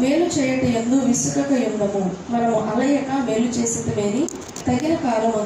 మేలు చేయట ఎందు విసుకక ఉండము మనము అలయక మేలు చేసేది తగిన కాలం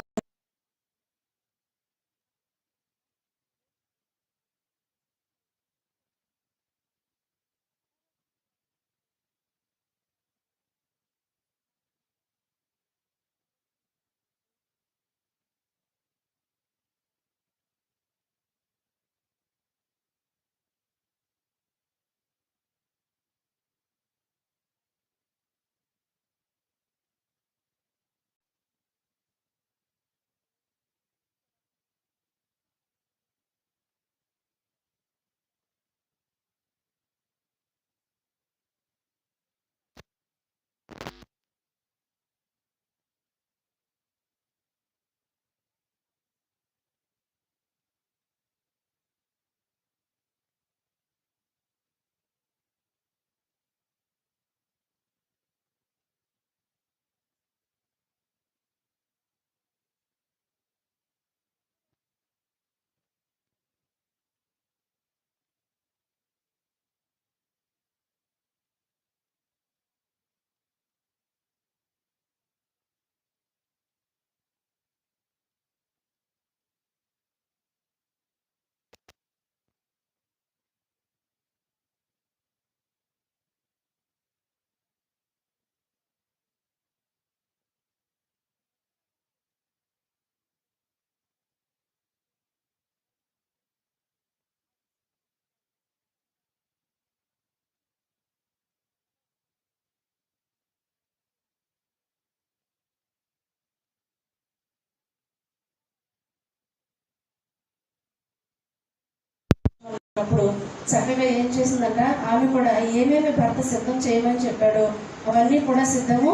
అప్పుడు చక్కగా ఏం చేసిందంట? ఆమె కూడా ఏమేమి భర్త సిద్ధం చేయమని చెప్పాడో? అవన్నీ కూడా సిద్ధము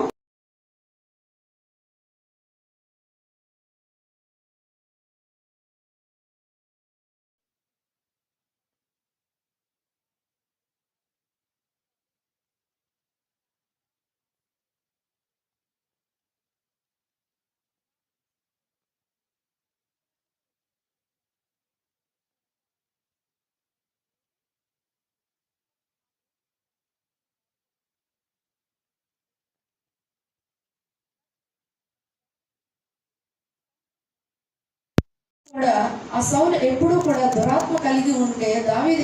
కూడా ఆ సౌలు ఎప్పుడూ కూడా దురాత్మ కలిగి ఉంటే దావీదు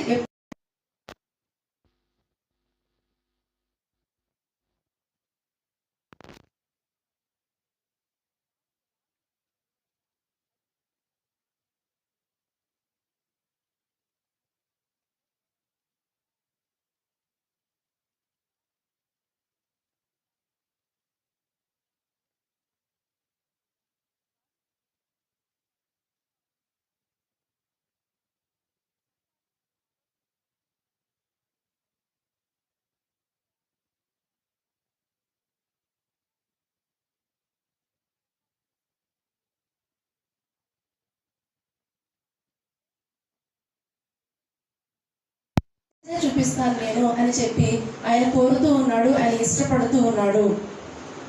చూపిస్తాను నేను అని చెప్పి ఆయన కోరుతూ ఉన్నాడు ఆయన ఇష్టపడుతూ ఉన్నాడు.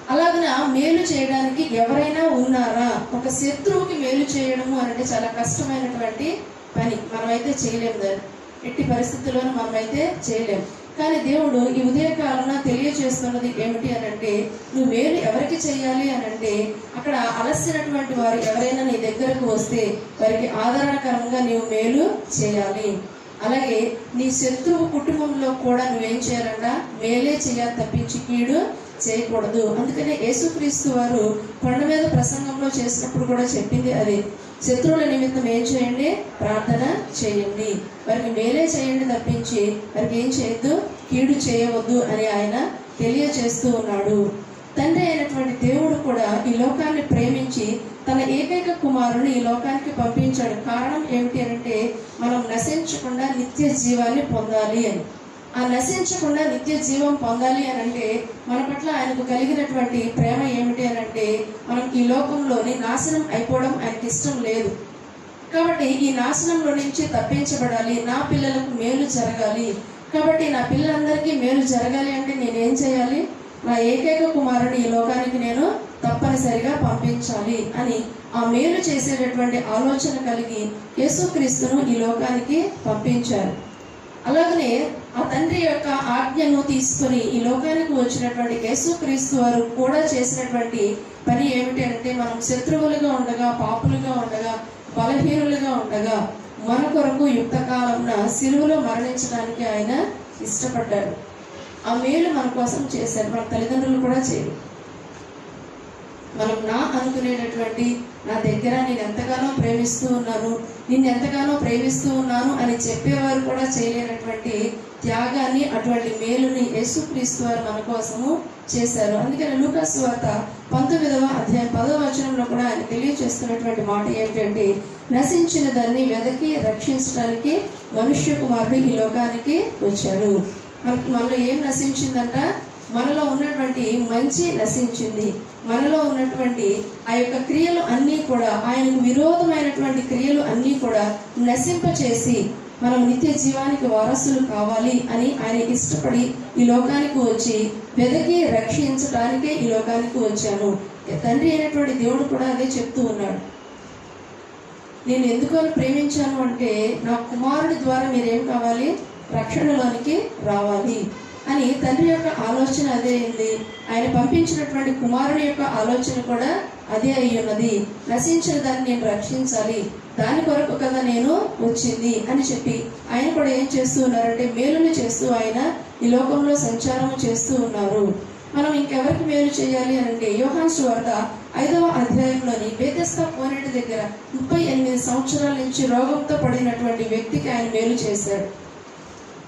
అలాగన మేలు చేయడానికి ఎవరైనా ఉన్నారా? ఒక శత్రువుకి మేలు చేయడము అంటే చాలా కష్టమైనటువంటి పని. మనమైతే చేయలేము దాన్ని ఎట్టి పరిస్థితుల్లోనూ మనమైతే చేయలేము కానీ దేవుడు ఈ ఉదయకాలన తెలియజేస్తున్నది ఏమిటి అని అంటే నువ్వు మేలు ఎవరికి చేయాలి అని అంటే అక్కడ అలసినటువంటి వారు ఎవరైనా నీ దగ్గరకు వస్తే వారికి ఆదరణకరంగా నీవు మేలు చేయాలి. అలాగే నీ శత్రువు కుటుంబంలో కూడా నువ్వేం చేయాలంట? మేలే చేయాలి తప్పించి కీడు చేయకూడదు. అందుకనే యేసుక్రీస్తు వారు కొండ మీద ప్రసంగంలో చేసినప్పుడు కూడా చెప్పింది అది. శత్రువుల నిమిత్తం ఏం చేయండి? ప్రార్థన చేయండి. వారికి మేలే చేయండి తప్పించి వారికి ఏం చేయొద్దు? కీడు చేయవద్దు అని ఆయన తెలియజేస్తూ ఉన్నాడు. తండ్రి అయినటువంటి దేవుడు కూడా ఈ లోకాన్ని ప్రేమించి తన ఏకైక కుమారుని ఈ లోకానికి పంపించాడు. కారణం ఏమిటి అంటే మనం నశించకుండా నిత్య జీవాన్ని పొందాలి అని. ఆ నశించకుండా నిత్య జీవం పొందాలి అని అంటే మన పట్ల ఆయనకు కలిగినటువంటి ప్రేమ ఏమిటి అని అంటే మనం ఈ లోకంలోని నాశనం అయిపోవడం ఆయనకి ఇష్టం లేదు. కాబట్టి ఈ నాశనంలో నుంచి తప్పించబడాలి. నా పిల్లలకు మేలు జరగాలి. కాబట్టి నా పిల్లలందరికీ మేలు జరగాలి అంటే నేనేం చేయాలి? నా ఏకైక కుమారుని ఈ లోకానికి నేను తప్పనిసరిగా పంపించాలి అని ఆ మేలు చేసేటటువంటి ఆలోచన కలిగి యేసుక్రీస్తును ఈ లోకానికి పంపించారు. అలాగనే ఆ తండ్రి యొక్క ఆజ్ఞను తీసుకొని ఈ లోకానికి వచ్చినటువంటి యేసుక్రీస్తు వారు కూడా చేసినటువంటి పని ఏమిటి అంటే మనం శత్రువులుగా ఉండగా పాపులుగా ఉండగా బలహీనులుగా ఉండగా మన కొరకు యుక్త కాలంన సిలువలో మరణించడానికి ఆయన ఇష్టపడ్డాడు. ఆ మేలు మన కోసం చేశారు. మన తల్లిదండ్రులు కూడా చేయరు. మనం నా అనుకునేటటువంటి నా దగ్గర నేను ఎంతగానో ప్రేమిస్తూ ఉన్నాను నిన్ను ఎంతగానో ప్రేమిస్తూ ఉన్నాను అని చెప్పేవారు కూడా చేయలేనటువంటి త్యాగాన్ని అటువంటి మేలుని యేసుక్రీస్తు వారు మన కోసము చేశారు. అందుకని లూకాస్ వార్త పంతొమ్మిదవ అధ్యాయం పదవ వచనంలో కూడా ఆయన తెలియజేస్తున్నటువంటి మాట ఏంటంటే నశించిన దాన్ని వెదకి రక్షించడానికి మనుష్య కుమారుడు ఈ లోకానికి వచ్చాడు. మనకి మనలో ఏం నశించిందంట? మనలో ఉన్నటువంటి మంచి నశించింది. మనలో ఉన్నటువంటి ఆ యొక్క క్రియలు అన్నీ కూడా ఆయనకు విరోధమైనటువంటి క్రియలు అన్నీ కూడా నశింపచేసి మనం నిత్య జీవానికి వారసులు కావాలి అని ఆయన ఇష్టపడి ఈ లోకానికి వచ్చి వెదకి రక్షించడానికే ఈ లోకానికి వచ్చాను. తండ్రి అయినటువంటి దేవుడు కూడా అదే చెప్తూ ఉన్నాడు. నేను ఎందుకు ప్రేమించాను అంటే నా కుమారుడి ద్వారా మీరేం కావాలి? రక్షణలోనికి రావాలి అని తండ్రి యొక్క ఆలోచన అదే అయింది ఆయన పంపించినటువంటి కుమారుని యొక్క ఆలోచన కూడా అదే అయి ఉన్నది. నశించిన దాన్ని నేను రక్షించాలి. దాని కొరకు కదా నేను వచ్చింది అని చెప్పి ఆయన కూడా ఏం చేస్తూ ఉన్నారంటే మేలుని చేస్తూ ఆయన ఈ లోకంలో సంచారం చేస్తూ ఉన్నారు. మనం ఇంకెవరికి మేలు చేయాలి అని అంటే యోహాన్ వార్త ఐదవ అధ్యాయంలోని బేతస్తా పోనెట్ దగ్గర ముప్పై ఎనిమిది సంవత్సరాల నుంచి రోగంతో పడినటువంటి వ్యక్తికి ఆయన మేలు చేశాడు.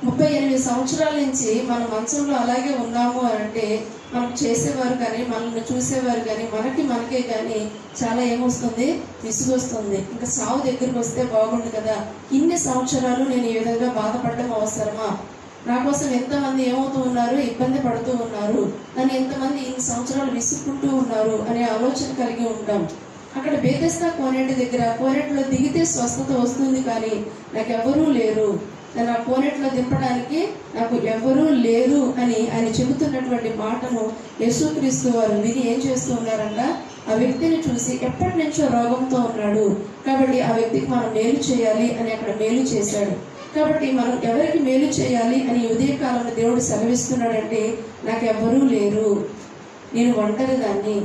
ముప్పై ఎనిమిది సంవత్సరాల నుంచి మన మనసులో అలాగే ఉన్నాము అని అంటే మనం చేసేవారు కానీ మనల్ని చూసేవారు కానీ మనకి మనకే కానీ చాలా ఏమొస్తుంది? విసుగొస్తుంది. ఇంకా సావు దగ్గరికి వస్తే బాగుండు కదా. ఇన్ని సంవత్సరాలు నేను ఈ విధంగా బాధపడడం అవసరమా? నా కోసం ఎంతమంది ఏమవుతూ ఉన్నారు? ఇబ్బంది పడుతూ ఉన్నారు? నన్ను ఎంతమంది ఇన్ని సంవత్సరాలు విసుక్కుంటూ ఉన్నారు? అనే ఆలోచన కలిగి ఉంటాం. అక్కడ బేదస్తా కోనేటి దగ్గర కోనేటిలో దిగితే స్వస్థత వస్తుంది కానీ నాకు లేరు. నన్ను ఆ కోనేటిలో దింపడానికి నాకు ఎవరూ లేరు అని ఆయన చెబుతున్నటువంటి మాటను యేసుక్రీస్తు వారు విని ఏం చేస్తూ ఉన్నారంట? ఆ వ్యక్తిని చూసి ఎప్పటి నుంచో రోగంతో ఉన్నాడు. కాబట్టి ఆ వ్యక్తికి మనం మేలు చేయాలి అని అక్కడ మేలు చేశాడు. కాబట్టి మనం ఎవరికి మేలు చేయాలి అని ఉదయకాలంలో దేవుడు సెలవిస్తున్నాడంటే నాకు లేరు. నేను ఒంటరి దాన్ని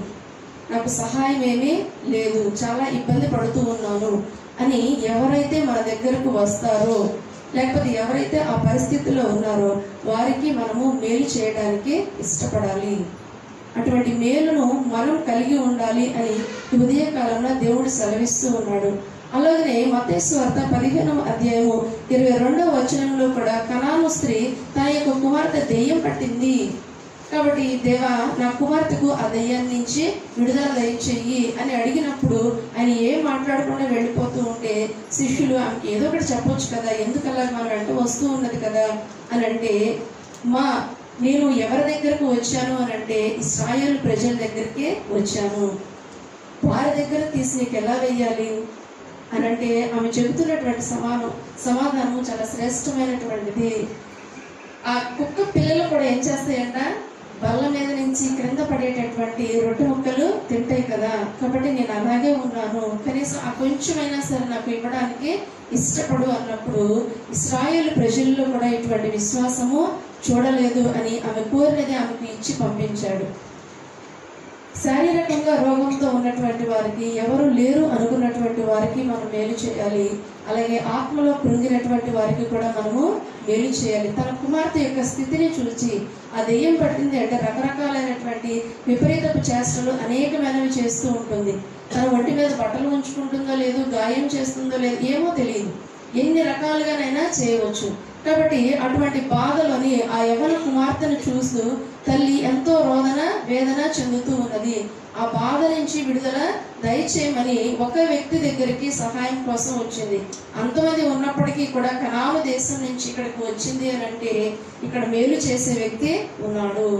నాకు సహాయం ఏమీ లేదు. చాలా ఇబ్బంది పడుతూ ఉన్నాను. అని ఎవరైతే మన దగ్గరకు వస్తారో లేకపోతే ఎవరైతే ఆ పరిస్థితుల్లో ఉన్నారో వారికి మనము మేలు చేయడానికి ఇష్టపడాలి. అటువంటి మేలును మనం కలిగి ఉండాలి అని ఈ ఉదయకాలంలో దేవుడు సెలవిస్తూ ఉన్నాడు. అలాగనే మతేశ్వార్త పదిహేనవ అధ్యాయము ఇరవై రెండవ వచనంలో కూడా కణాను స్త్రీ తన యొక్క కుమార్తె దెయ్యం పట్టింది. కాబట్టి దేవా నా కుమార్తెకు ఆ దయ్యాన్ని నుంచి విడుదల దయచేయి అని అడిగినప్పుడు ఆయన ఏం మాట్లాడకుండా వెళ్ళిపోతూ ఉంటే శిష్యులు ఆమెకి ఏదో ఒకటి చెప్పొచ్చు కదా ఎందుకలా మన వెంట వస్తూ ఉన్నది కదా అని అంటే మా నేను ఎవరి దగ్గరకు వచ్చాను? అని అంటే ఇస్రాయల్ ప్రజల దగ్గరికే వచ్చాను. వారి దగ్గర తీసి నీకు ఎలా వెయ్యాలి? అని అంటే ఆమె చెబుతున్నటువంటి సమానం సమాధానం చాలా శ్రేష్టమైనటువంటిది. ఆ కుక్క పిల్లలు కూడా ఏం చేస్తాయంట? బల్ల మీద నుంచి క్రింద పడేటటువంటి రొట్టె ముక్కలు తింటాయి కదా. కాబట్టి నేను అలాగే ఉన్నాను. కనీసం ఆ కొంచెమైనా సరే నాకు ఇవ్వడానికి ఇష్టపడు అన్నప్పుడు ఇస్రాయేల్ ప్రజల్లో కూడా ఇటువంటి విశ్వాసము చూడలేదు అని ఆమె కోరినది ఆమెకు ఇచ్చి పంపించాడు. శారీరకంగా రోగంతో ఉన్నటువంటి వారికి ఎవరు లేరు అనుకున్నటువంటి వారికి మనం మేలు చేయాలి. అలాగే ఆత్మలో కృంగినటువంటి వారికి కూడా మనము మేలు చేయాలి. తన కుమార్తె యొక్క స్థితిని చూచి ఆ దెయ్యం పట్టింది అంటే రకరకాలైనటువంటి విపరీతపు చేష్టలు అనేకమైనవి చేస్తూ ఉంటుంది. తన ఒంటి మీద బట్టలు ఉంచుకుంటుందో లేదు గాయం చేస్తుందో లేదు ఏమో తెలియదు. ఎన్ని రకాలుగానైనా చేయవచ్చు. కాబట్టి అటువంటి బాధలోని ఆ యవన కుమార్తెను చూస్తూ తల్లి ఎంతో రోదన వేదన చెందుతూ ఉన్నది. ఆ బాధ నుంచి విడుదల దయచేయమని ఒక వ్యక్తి దగ్గరికి సహాయం కోసం వచ్చింది. అంతమంది ఉన్నప్పటికీ కూడా కనామ దేశం నుంచి ఇక్కడికి వచ్చింది అని అంటే ఇక్కడ మేలు చేసే వ్యక్తి ఉన్నాడు.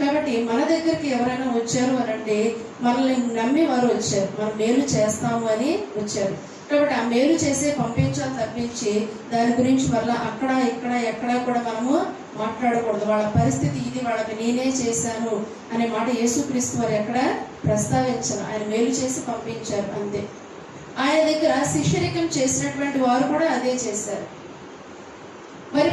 కాబట్టి మన దగ్గరికి ఎవరైనా వచ్చారు అని అంటే మనల్ని నమ్మి వారు వచ్చారు. మనం మేలు చేస్తాము అని వచ్చారు. కాబట్టి ఆ మేలు చేసే పంపించాలి తప్పించి దాని గురించి మళ్ళీ అక్కడ ఇక్కడ ఎక్కడ కూడా మనము మాట్లాడకూడదు. వాళ్ళ పరిస్థితి ఇది వాళ్ళకి నేనే చేశాను అనే మాట యేసుక్రీస్తు వారు ఎక్కడ ప్రస్తావించారు ఆయన మేలు చేసి పంపించారు అంతే. ఆయన దగ్గర శిష్యరికం చేసినటువంటి వారు కూడా అదే చేశారు.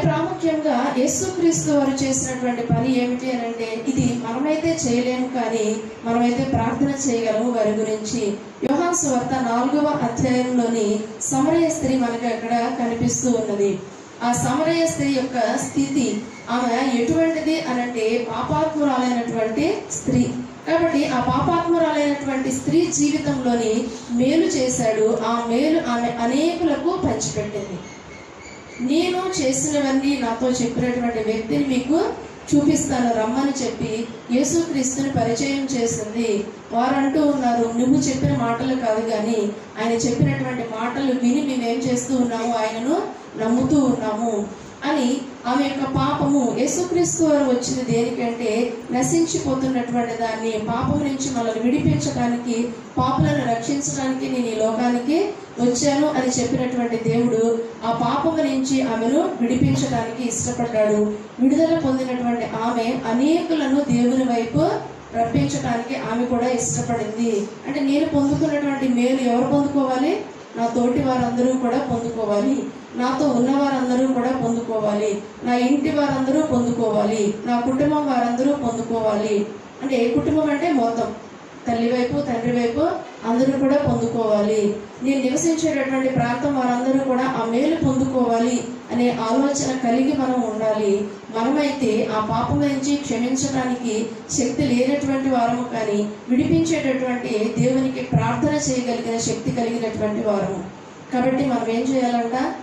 ప్రాముఖ్యంగా యేసుక్రీస్తు వారు చేసినటువంటి పని ఏమిటి అని అంటే ఇది మనమైతే చేయలేము కానీ మనమైతే ప్రార్థన చేయగలము వారి గురించి. యోహాన్ సువార్త నాలుగవ అధ్యాయంలోని సమరయ స్త్రీ మనకు అక్కడ కనిపిస్తూ ఉన్నది. ఆ సమరయ స్త్రీ యొక్క స్థితి ఆమె ఎటువంటిది అనంటే పాపాత్మురాలైనటువంటి స్త్రీ. కాబట్టి ఆ పాపాత్మురాలైనటువంటి స్త్రీ జీవితంలోని మేలు చేశాడు. ఆ మేలు ఆమె అనేకులకు పంచిపెట్టింది. నేను చేసినవన్నీ నాతో చెప్పినటువంటి వ్యక్తిని మీకు చూపిస్తాను రమ్మని చెప్పి యేసుక్రీస్తుని పరిచయం చేసింది. వారంటూ ఉన్నారు నువ్వు చెప్పిన మాటలు కాదు కానీ ఆయన చెప్పినటువంటి మాటలు విని మేమేం చేస్తూ ఉన్నాము ఆయనను నమ్ముతూ ఉన్నాము. అని ఆమె యొక్క పాపము యేసుక్రీస్తు వారు వచ్చింది దేనికంటే నశించిపోతున్నటువంటి దాన్ని పాపం నుంచి మనల్ని విడిపించడానికి పాపులను రక్షించడానికి నేను ఈ లోకానికి వచ్చాను అని చెప్పినటువంటి దేవుడు ఆ పాపము నుంచి ఆమెను విడిపించడానికి ఇష్టపడ్డాడు. విడుదల పొందినటువంటి ఆమె అనేకులను దేవుని వైపు రప్పించడానికి ఆమె కూడా ఇష్టపడింది. అంటే నేను పొందుకున్నటువంటి మేలు ఎవరు పొందుకోవాలి? నా తోటి వారందరూ కూడా పొందుకోవాలి. నాతో ఉన్న వారందరూ కూడా పొందుకోవాలి. నా ఇంటి వారందరూ పొందుకోవాలి. నా కుటుంబం వారందరూ పొందుకోవాలి. అంటే ఏ కుటుంబం అంటే మొత్తం. తల్లి వైపు తండ్రి వైపు అందరూ కూడా పొందుకోవాలి. నేను నివసించేటటువంటి ప్రాంతం వారందరూ కూడా ఆ మేలు పొందుకోవాలి అనే ఆలోచన కలిగి మనం ఉండాలి. మనమైతే ఆ పాపం నుంచి క్షమించడానికి శక్తి లేనటువంటి వారము కానీ విడిపించేటటువంటి దేవునికి ప్రార్థన చేయగలిగిన శక్తి కలిగినటువంటి వారము. కాబట్టి మనం ఏం చేయాలంట?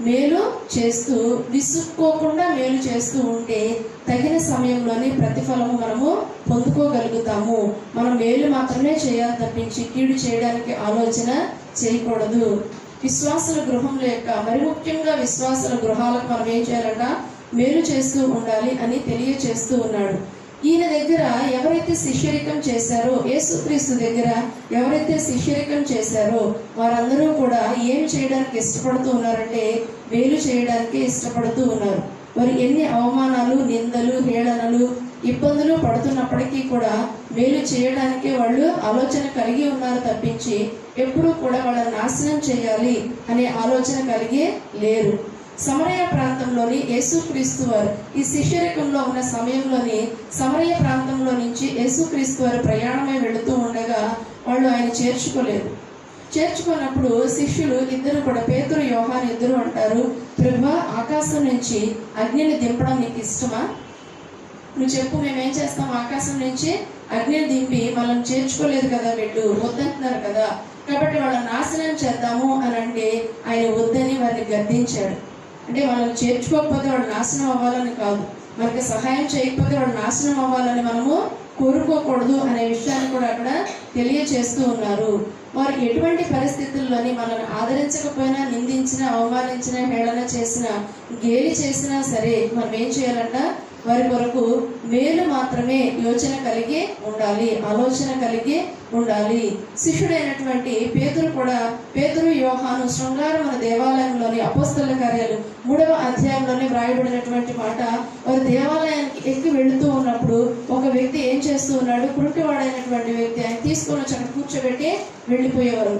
మేలు చేస్తూ విసుక్కోకుండా మేలు చేస్తూ ఉంటే తగిన సమయంలోనే ప్రతిఫలము మనము పొందుకోగలుగుతాము. మనం మేలు మాత్రమే చేయాలి తప్పించి కీడు చేయడానికి ఆలోచన చేయకూడదు. విశ్వాసుల గృహముల యొక్క మరి ముఖ్యంగా విశ్వాసుల గృహాలకు మనం ఏం చేయాలంట? మేలు చేస్తూ ఉండాలి అని తెలియచేస్తూ ఉన్నాడు. ఈయన దగ్గర ఎవరైతే శిష్యరికం చేశారో యేసుక్రీస్తు దగ్గర ఎవరైతే శిష్యరికం చేశారో వారందరూ కూడా ఏం చేయడానికి ఇష్టపడుతూ ఉన్నారంటే మేలు చేయడానికే ఇష్టపడుతూ ఉన్నారు. మరి ఎన్ని అవమానాలు నిందలు హేళనలు ఇబ్బందులు పడుతున్నప్పటికీ కూడా మేలు చేయడానికే వాళ్ళు ఆలోచన కలిగి ఉన్నారు తప్పించి ఎప్పుడూ కూడా వాళ్ళని నాశనం చేయాలి అనే ఆలోచన కలిగి లేరు. సమరయ ప్రాంతంలోని యేసుక్రీస్తు వారు ఈ శిష్యరికంలో ఉన్న సమయంలోని సమరయ ప్రాంతంలో నుంచి యేసుక్రీస్తు వారు ప్రయాణమై వెళుతూ ఉండగా వాళ్ళు ఆయన చేర్చుకోలేదు. చేర్చుకున్నప్పుడు శిష్యులు ఇద్దరు కూడా పేతురు యోహాన్ ఇద్దరు అంటారు? ప్రభు ఆకాశం నుంచి అగ్నిని దింపడం నీకు ఇష్టమా? నువ్వు చెప్పు మేమేం చేస్తాం? ఆకాశం నుంచి అగ్నిని దింపి మనం చేర్చుకోలేదు కదా వీళ్ళు వద్దంటున్నారు కదా. కాబట్టి వాళ్ళ నాశనం చేద్దాము అని అంటే ఆయన వద్దని వారిని గద్దించాడు. అంటే వాళ్ళని చేర్చుకోకపోతే వాళ్ళు నాశనం అవ్వాలని కాదు. మనకి సహాయం చేయకపోతే వాళ్ళు నాశనం అవ్వాలని మనము కోరుకోకూడదు అనే విషయాన్ని కూడా అక్కడ తెలియచేస్తూ ఉన్నారు. వారు ఎటువంటి పరిస్థితుల్లోని మనల్ని ఆదరించకపోయినా నిందించిన అవమానించిన హేళన చేసినా గేలి చేసినా సరే మనం ఏం చేయాలంట? వారి కొరకు మేలు మాత్రమే యోచన కలిగి ఉండాలి ఆలోచన కలిగి ఉండాలి. శిష్యుడైనటువంటి పేతురు కూడా పేతురు యోహాను శృంగారం మన దేవాలయంలోని అపోస్తల కార్యాలు మూడవ అధ్యాయంలోనే వ్రాయబడినటువంటి మాట వారు దేవాలయానికి ఎక్కి వెళుతూ ఉన్నప్పుడు ఒక వ్యక్తి ఏం చేస్తూ ఉన్నాడు? కురుటివాడైనటువంటి వ్యక్తి ఆయన తీసుకొని వచ్చి కూర్చోబెట్టి వెళ్ళిపోయేవారు.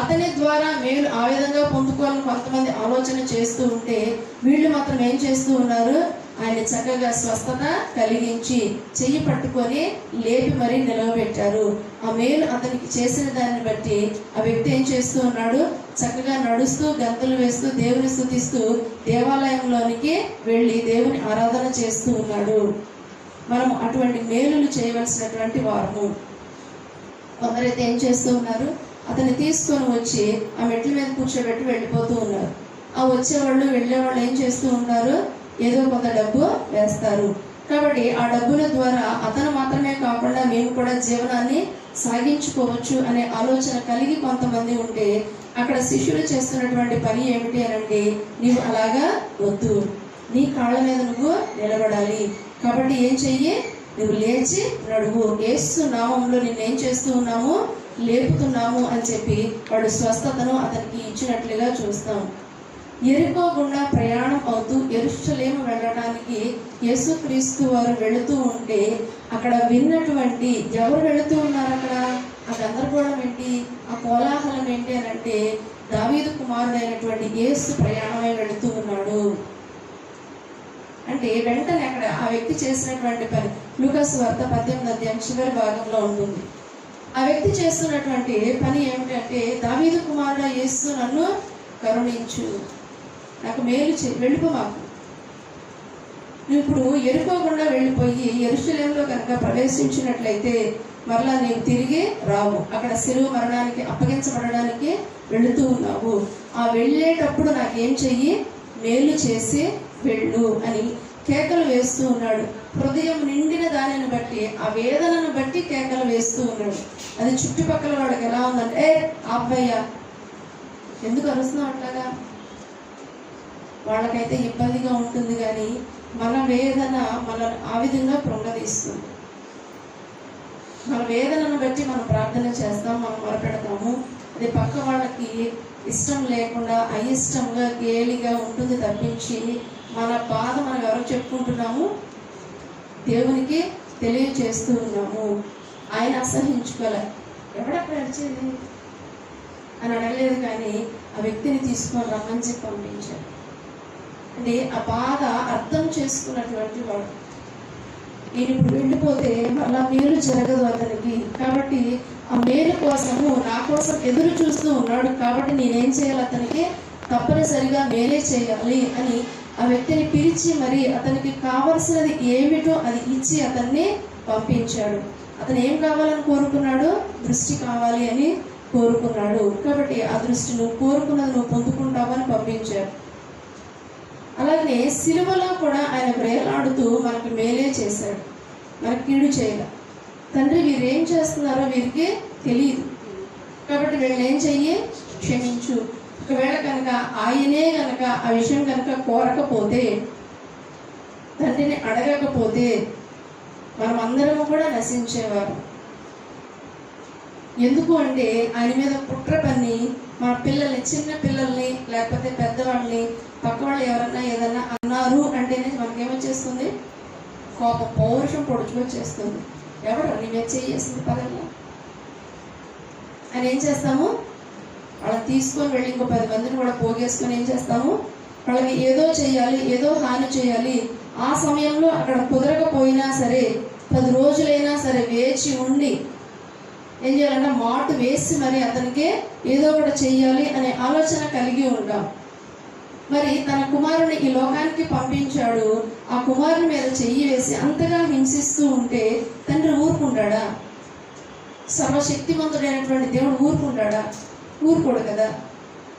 అతని ద్వారా మేలు ఆ విధంగా పొందుకోవాలని కొంతమంది ఆలోచన చేస్తూ ఉంటే వీళ్ళు మాత్రం ఏం చేస్తూ ఉన్నారు? ఆయన చక్కగా స్వస్థత కలిగించి చెయ్యి పట్టుకొని లేపి మరీ నిలవబెట్టారు. ఆ మేలు అతనికి చేసిన దాన్ని బట్టి ఆ వ్యక్తి ఏం చేస్తూ ఉన్నాడు? చక్కగా నడుస్తూ గంతులు వేస్తూ దేవుని స్థుతిస్తూ దేవాలయంలోనికి వెళ్ళి దేవుని ఆరాధన చేస్తూ ఉన్నాడు. మనం అటువంటి మేలులు చేయవలసినటువంటి వారము. కొందరైతే ఏం చేస్తూ ఉన్నారు? అతన్ని తీసుకొని వచ్చి ఆ మెట్ల మీద కూర్చోబెట్టి వెళ్ళిపోతూ ఉన్నారు. ఆ వచ్చేవాళ్ళు వెళ్ళేవాళ్ళు ఏం చేస్తూ ఉన్నారు? ఏదో కొంత డబ్బు వేస్తారు. కాబట్టి ఆ డబ్బుల ద్వారా అతను మాత్రమే కాకుండా మేము కూడా జీవనాన్ని సాగించుకోవచ్చు అనే ఆలోచన కలిగి కొంతమంది ఉంటే అక్కడ శిష్యులు చేస్తున్నటువంటి పని ఏమిటి అనండి నీవు అలాగా వద్దు. నీ కాళ్ళ మీద నువ్వు నిలబడాలి. కాబట్టి ఏం చెయ్యి? నువ్వు లేచి నడువు ఏసు నామంలో నిన్నేం చేస్తూ ఉన్నాము? లేపుతున్నాము అని చెప్పి వాడు స్వస్థతను అతనికి ఇచ్చినట్లుగా చూస్తాం. ఎరుకో గుండా ప్రయాణం అవుతూ ఎరుషలేము వెళ్ళడానికి యేసుక్రీస్తు వారు వెళుతూ ఉంటే అక్కడ విన్నటువంటి ఎవరు వెళుతూ ఉన్నారు అక్కడ? ఆ గందరగోళం ఏంటి? ఆ కోలాహలం ఏంటి అని అంటే దావీదు కుమారుడైనటువంటి యేసు ప్రయాణమై వెళుతూ ఉన్నాడు. అంటే వెంటనే అక్కడ ఆ వ్యక్తి చేసినటువంటి పని లూకస్ వార్త పద్దెనిమిది అధ్యాయం చివరి భాగంలో ఉంటుంది. ఆ వ్యక్తి చేస్తున్నటువంటి పని ఏమిటంటే దావీదు కుమారుడు యేసు నన్ను కరుణించు. నాకు మేలు చే వెళ్ళిపో మాకు. నువ్వు ఇప్పుడు ఎరుకోకుండా వెళ్ళిపోయి ఎరుశలంలో కనుక ప్రవేశించినట్లయితే మరలా నీవు తిరిగి రావు. అక్కడ శిలువ మరణానికి అప్పగించబడడానికి వెళుతూ ఉన్నావు. ఆ వెళ్ళేటప్పుడు నాకేం చెయ్యి? మేలు చేసి వెళ్ళు అని కేకలు వేస్తూ ఉన్నాడు. హృదయం నిండిన దానిని బట్టి ఆ వేదనను బట్టి కేకలు వేస్తూ ఉన్నాడు. అది చుట్టుపక్కల వాడికి ఎలా ఉందంటే ఏ అబ్బయ్య ఎందుకు అరుస్తున్నావు అట్లాగా? వాళ్ళకైతే ఇబ్బందిగా ఉంటుంది కానీ మన వేదన మన ఆ విధంగా ప్రొంగదీస్తుంది మన వేదనను బట్టి మనం ప్రార్థన చేస్తాం మనం మొరపెడతాము. అది పక్క వాళ్ళకి ఇష్టం లేకుండా అయిష్టంగా గేలిగా ఉంటుంది తప్పించి మన బాధ మనం ఎవరు చెప్పుకుంటున్నాము? దేవునికి తెలియచేస్తూ ఉన్నాము. ఆయన అసహించుకోలే. ఎవడక్కడ అడిచేది అని అడగలేదు కానీ ఆ వ్యక్తిని తీసుకొని రమ్మని చెప్పి పంపించారు అంటే ఆ బాధ అర్థం చేసుకున్నటువంటి వాడు. నేను ఇప్పుడు వెళ్ళిపోతే మళ్ళా మేలు జరగదు అతనికి. కాబట్టి ఆ మేలు కోసము నా కోసం ఎదురు చూస్తూ ఉన్నాడు. కాబట్టి నేనేం చేయాలి అతనికి? తప్పనిసరిగా మేలే చేయాలి అని ఆ వ్యక్తిని పిలిచి మరి అతనికి కావలసినది ఏమిటో అది ఇచ్చి అతన్ని పంపించాడు. అతను ఏం కావాలని కోరుకున్నాడు? దృష్టి కావాలి అని కోరుకున్నాడు. కాబట్టి ఆ దృష్టి నువ్వు కోరుకున్నది నువ్వు పొందుకుంటావని పంపించాడు. అలాగే సిలువలో కూడా ఆయన ప్రేలాడుతూ మనకి మేలే చేశాడు. మనకి కీడు చేయలే. తండ్రి వీరు ఏం చేస్తున్నారో వీరికి తెలియదు కాబట్టి వీళ్ళని ఏం చెయ్యి? క్షమించు. ఒకవేళ కనుక ఆయనే కనుక ఆ విషయం కనుక కోరకపోతే తండ్రిని అడగకపోతే మనం అందరం కూడా నశించేవారు. ఎందుకు అంటే ఆయన మీద కుట్ర పన్ని మన పిల్లల్ని చిన్న పిల్లల్ని లేకపోతే పెద్దవాళ్ళని పక్క వాళ్ళు ఎవరన్నా ఏదన్నా అన్నారు అంటేనే మనకేమొచ్చేస్తుంది? కోప పౌరుషం పొడుచుకొచ్చేస్తుంది ఎవరు నీ మీద చేయేసింది పదంగా అని ఏం చేస్తాము? వాళ్ళని తీసుకొని వెళ్ళి ఇంకో పది మందిని కూడా పోగేసుకొని ఏం చేస్తాము? వాళ్ళకి ఏదో చేయాలి ఏదో హాని చేయాలి ఆ సమయంలో అక్కడ కుదరకపోయినా సరే పది రోజులైనా సరే వేచి ఉండి ఏం చేయాలంటే మాట వేసి మరి అతనికి ఏదో ఒకటి చెయ్యాలి అనే ఆలోచన కలిగి ఉంటాం మరి తన కుమారుని ఈ లోకానికి పంపించాడు. ఆ కుమారుని మీద చెయ్యి వేసి అంతగా హింసిస్తూ ఉంటే తండ్రి ఊరుకుంటాడా? సర్వశక్తివంతుడైనటువంటి దేవుడు ఊరుకుంటాడా? ఊరుకోడు కదా.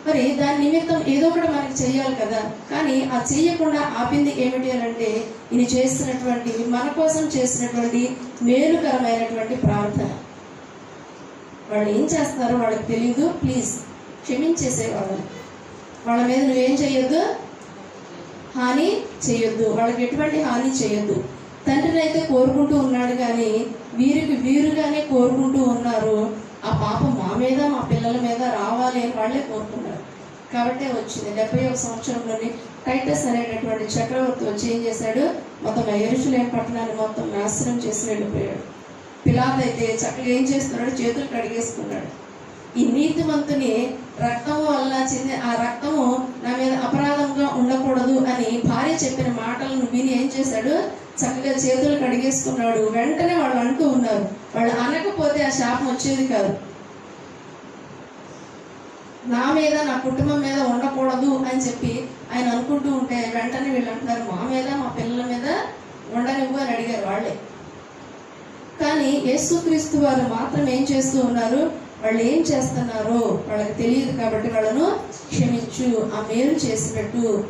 మరి దాని నిమిత్తం ఏదో ఒకటి మనకి చేయాలి కదా. కానీ ఆ చెయ్యకుండా ఆపింది ఏమిటి అని అంటే ఇది చేస్తున్నటువంటి మన కోసం చేసినటువంటి మేలుకరమైనటువంటి ప్రార్థన. వాళ్ళు ఏం చేస్తున్నారో వాళ్ళకి తెలియదు ప్లీజ్ క్షమించేసే వాళ్ళని. వాళ్ళ మీద నువ్వేం చేయొద్దు? హాని చేయొద్దు. వాళ్ళకి ఎటువంటి హాని చేయొద్దు. తండ్రిని అయితే కోరుకుంటూ ఉన్నాడు కానీ వీరికి వీరుగానే కోరుకుంటూ ఉన్నారు. ఆ పాపం మా మీద మా పిల్లల మీద రావాలి అని వాళ్ళే కోరుకున్నారు కాబట్టే వచ్చింది. డెబ్బై ఒక సంవత్సరంలోని టైటస్ అనేటటువంటి చక్రవర్తి వచ్చి ఏం చేశాడు? మొత్తం ఎరుషులేం పట్టణాన్ని మొత్తం నాశనం చేసి వెళ్ళిపోయాడు. పిలాత్ అయితే చక్కగా ఏం చేస్తున్నాడు? చేతులు కడిగేసుకున్నాడు. ఈ నీతిమంతుని రక్తము వల్ల చెంది ఆ రక్తము నా మీద అపరాధంగా ఉండకూడదు అని భార్య చెప్పిన మాటలను విని ఏం చేశాడు? చక్కగా చేతులు కడిగేసుకున్నాడు. వెంటనే వాళ్ళు అంటూ ఉన్నారు. వాళ్ళు అనకపోతే ఆ శాపం వచ్చేది కాదు. నా మీద నా కుటుంబం మీద ఉండకూడదు అని చెప్పి ఆయన అనుకుంటూ ఉంటే వెంటనే వీళ్ళు అంటున్నారు మా మీద మా పిల్లల మీద ఉండనివ్వు అని అడిగారు వాళ్ళే. కానీ యేసుక్రీస్తు వారు మాత్రం ఏం చేస్తూ ఉన్నారు? వాళ్ళు ఏం చేస్తున్నారో వాళ్ళకి తెలియదు కాబట్టి వాళ్ళను క్షమించు ఆ మేలు చేసినట్టు.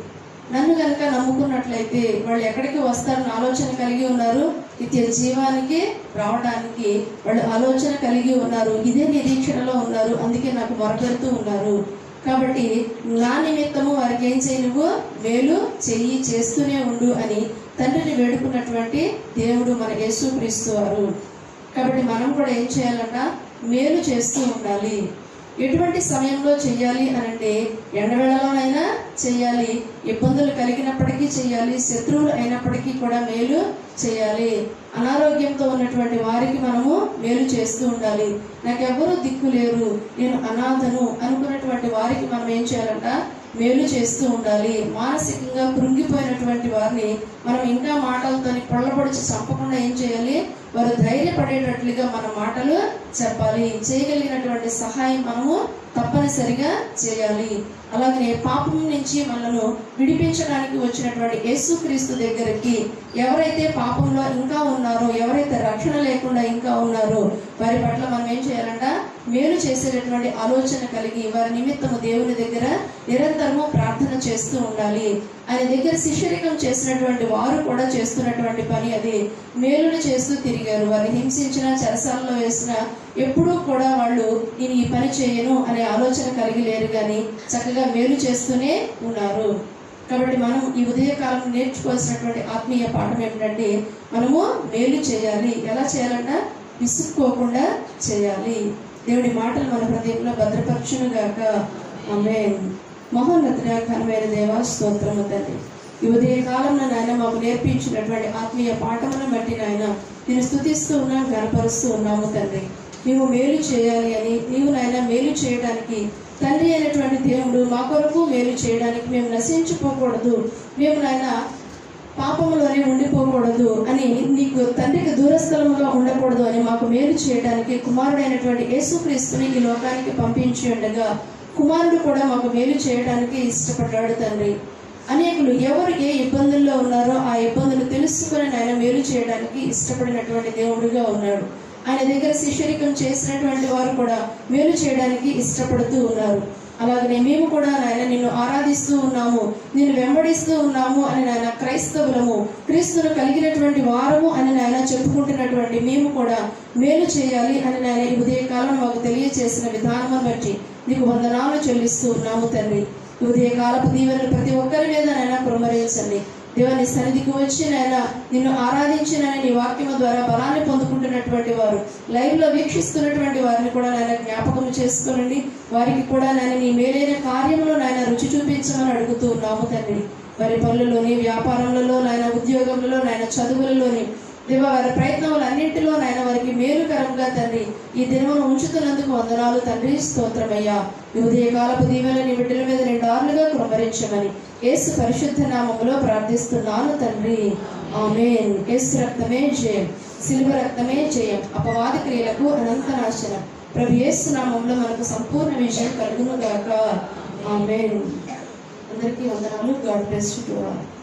నన్ను కనుక నమ్ముకున్నట్లయితే వాళ్ళు ఎక్కడికి వస్తారని ఆలోచన కలిగి ఉన్నారు? నిత్య జీవానికి రావడానికి వాళ్ళు ఆలోచన కలిగి ఉన్నారు. ఇదే నిరీక్షణలో ఉన్నారు. అందుకే నాకు మొరపెడుతూ ఉన్నారు. కాబట్టి నా నిమిత్తము వారికి ఏం చేయి నువ్వు? మేలు చెయ్యి చేస్తూనే ఉండు అని తండ్రిని వేడుకున్నటువంటి దేవుడు మన యేసు క్రీస్తు వారు. కాబట్టి మనం కూడా ఏం చేయాలన్నా మేలు చేస్తూ ఉండాలి. ఎటువంటి సమయంలో చేయాలి అని అంటే ఎండవేళలోనైనా చేయాలి ఇబ్బందులు కలిగినప్పటికీ చేయాలి శత్రువులు అయినప్పటికీ కూడా మేలు చేయాలి. అనారోగ్యంతో ఉన్నటువంటి వారికి మనము మేలు చేస్తూ ఉండాలి. నాకెవరు దిక్కు లేరు. నేను అనాథను అనుకున్నటువంటి వారికి మనం ఏం చేయాలంట? మేలు చేస్తూ ఉండాలి. మానసికంగా కృంగిపోయినటువంటి వారిని మనం ఇంకా మాటలతో పొల్లపడిచి చంపకుండా ఏం చేయాలి? వారు ధైర్యపడేటట్లుగా మన మాటలు చెప్పాలి. చేయగలిగినటువంటి సహాయం మనము తప్పనిసరిగా చేయాలి. అలాగే పాపం నుంచి మనను విడిపించడానికి వచ్చినటువంటి యేసుక్రీస్తు దగ్గరికి ఎవరైతే పాపంలో ఇంకా ఉన్నారో ఎవరైతే రక్షణ లేకుండా ఇంకా ఉన్నారో వారి పట్ల మనం ఏం చేయాలంట? మేలు చేసేటటువంటి ఆలోచన కలిగి వారి నిమిత్తము దేవుని దగ్గర నిరంతరము ప్రార్థన చేస్తూ ఉండాలి. ఆయన దగ్గర శిష్యరికం చేసినటువంటి వారు కూడా చేస్తున్నటువంటి పని అది. మేలును చేస్తూ తిరిగారు. వారిని హింసించిన చెరసాలలో వేసిన ఎప్పుడూ కూడా వాళ్ళు నేను ఈ పని చేయను అనే ఆలోచన కలిగి లేరు కానీ చక్కగా మేలు చేస్తూనే ఉన్నారు. కాబట్టి మనం ఈ ఉదయకాలం నేర్చుకోవాల్సినటువంటి ఆత్మీయ పాఠం ఏమిటంటే మనము మేలు చేయాలి. ఎలా చేయాలన్నా విసుక్కోకుండా చేయాలి. దేవుడి మాటలు మన హృదయంలో భద్రపరచును గాక ఆమె మహోన్నతుడ ఘనమైన దేవ స్తోత్రము తండ్రి. ఈ ఉదయ కాలంలో నాయన మాకు నేర్పించినటువంటి ఆత్మీయ పాఠములను బట్టి నాయన నేను స్థుతిస్తూ ఉన్నాను గనపరుస్తూ ఉన్నాము తండ్రి. నీవు మేలు చేయాలి అని నీవు నాయన మేలు చేయడానికి తండ్రి అయినటువంటి దేవుడు మా కొరకు మేలు చేయడానికి మేము నశించిపోకూడదు మేము నాయన పాపంలోనే ఉండిపోకూడదు అని నీకు తండ్రికి దూరస్థలంలో ఉండకూడదు అని మాకు మేలు చేయడానికి కుమారుడైనటువంటి యేసుక్రీస్తుని ఈ లోకానికి పంపించి ఉండగా కుమారుడు కూడా మాకు మేలు చేయడానికి ఇష్టపడ్డాడు తండ్రి. అనేకులు ఎవరు ఏ ఇబ్బందుల్లో ఉన్నారో ఆ ఇబ్బందులు తెలుసుకుని ఆయన మేలు చేయడానికి ఇష్టపడినటువంటి దేవుడుగా ఉన్నాడు. ఆయన దగ్గర శిష్యరికం చేసినటువంటి వారు కూడా మేలు చేయడానికి ఇష్టపడుతూ ఉన్నారు. అలాగనే మేము కూడా నాయన నిన్ను ఆరాధిస్తూ ఉన్నాము నిన్ను వెంబడిస్తూ ఉన్నాము అని నాయన క్రైస్తవులము క్రీస్తును కలిగినటువంటి వారము అని నాయన చెప్పుకుంటున్నటువంటి మేము కూడా మేలు చేయాలి అని నాయన ఈ ఉదయకాలం మాకు తెలియజేసిన విధానం బట్టి నీకు వందనాలు చెల్లిస్తూ ఉన్నాము తండ్రి. ఉదయకాలపు దీవెనలు ప్రతి ఒక్కరి మీద నాయన దేవా నీ సన్నిధికి వచ్చినైనా నాయన నిన్ను ఆరాధించిన నీ వాక్యము ద్వారా బలాన్ని పొందుకుంటున్నటువంటి వారు లైవ్లో వీక్షిస్తున్నటువంటి వారిని కూడా నాయన జ్ఞాపకం చేసుకోనండి. వారికి కూడా నాయన నీ మేలైన కార్యంలో నాయన రుచి చూపించమని అడుగుతూ ఉన్నాము తండ్రి. వారి పనులలోని వ్యాపారంలో నాయన ఉద్యోగంలో నాయన చదువులలోని దేవ వారి ప్రయత్నములన్నింటిలో నాయన వారికి మేలుకరంగా తండ్రి ఈ దినమును ఉంచుతున్నందుకు వందనాలు తండ్రి స్తోత్రమయ్యా. ఉదయకాలపు దీవెన నీ బిడ్డల మీద నిండారులుగా కృమరించమని యేసు పరిశుద్ధ నామములో ప్రార్థిస్తున్నాను తండ్రి. ఆమెన్. యేసు రక్తమే జయం శిల్వ రక్తమే జయం అపవాద క్రియలకు అనంత నాశనం ప్రభు యేసు నామంలో మనకు సంపూర్ణ విజయం కలుగును గాక. ఆమెన్. అందరికీ వందనాలు. God bless to all.